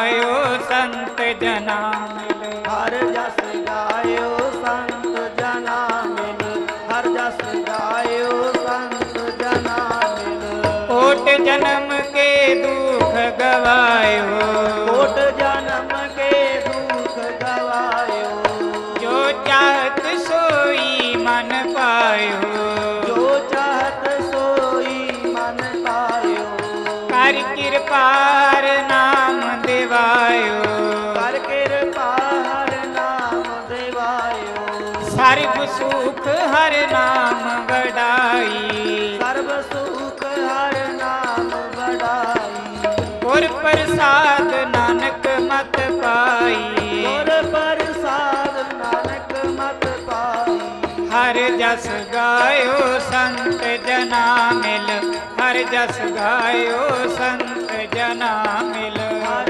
ਗਾਇਓ ਸੰਤ ਜਨਾ ਮਿਲ ਹਰ ਜਸ ਗਾਇਓ ਸੰਤ ਜਨਾ ਮਿਲ ਹਰ ਜਸ ਗਾਇਓ ਸੰਤ ਜਨਾ ਮਿਲ ਕੋਟ ਜਨਮ ਕੇ ਦੁਖ ਗਵਾਇਓ। ਸਰਬ ਸੁਖ ਹਰ ਨਾਮ ਵਡਾਈ। ਸਰਬ ਸੁਖ ਹਰ ਨਾਮ ਵਡਾਈ। ਗੁਰ ਪ੍ਰਸਾਦ ਨਾਨਕ ਮਤ ਪਾਈ। ਗੁਰ ਪ੍ਰਸਾਦ ਨਾਨਕ ਮਤ ਪਾਈ। ਹਰ ਜਸ ਗਾਇਓ ਸੰਤ ਜਨਾ ਮਿਲ। ਹਰ ਜਸ ਗਾਇਓ ਸੰਤ ਜਨਾ ਮਿਲ। ਹਰ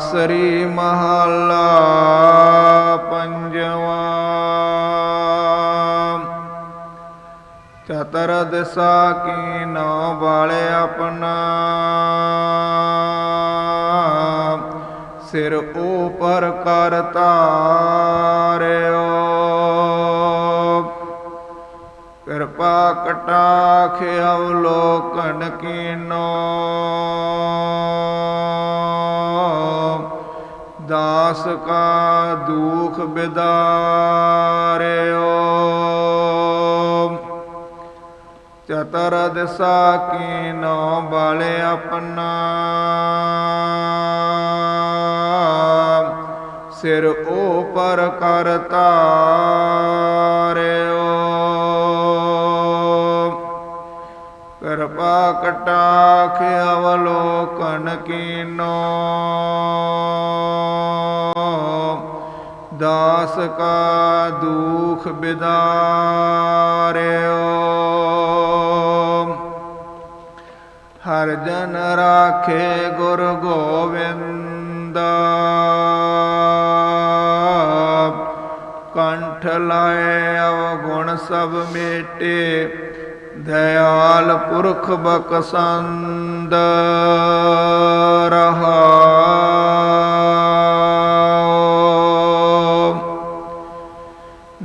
ਤਨਾਸਰੀ ਮਹੱਲਾ ਪੰਜਵਾ। ਚਤਰ ਦਿਸਾ ਕੀ ਨੋ ਬਾਲੇ ਆਪਣਾ। ਸਿਰ ਉਪਰ ਕਰ ਤਾਰਿਓ। ਕਿਰਪਾ ਕਟਾਖ ਅਵਲੋਕਨ ਕੀਨੋ। ਦਾਸ ਕਾ ਦੁਖ ਬਿਦਾਰਿਓ। ਚਤਰ ਦਿਸਾ ਕੀਨੋ ਬਾਲੇ ਆਪਣਾ। ਸਿਰ ਉਪਰ ਕਰਤਾ ਤਾਰਿਓ। ਕਿਰਪਾ ਕਟਾਖ ਅਵਲੋਕਨ ਕੀਨੋ। ਦਾਸ ਕਾ ਦੁਖ ਬਿਦਾਰਿਓ। ਹਰ ਜਨ ਰਾਖੇ ਗੁਰ ਗੋਵਿੰਦ। ਕੰਠ ਲਾਏ ਅਵਗੁਣ ਸਭ ਮੇਟੇ। ਦਇਆਲ ਪੁਰਖ ਬਖਸੰਦ। ਰਹਾਉ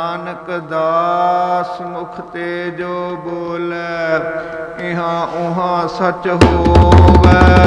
ਨਾਨਕ ਦਾਸ ਮੁਖ ਤੇ ਜੋ ਬੋਲੇ ਇਹਾਂ ਉਹਾਂ ਸਚ ਹੋਵੇ।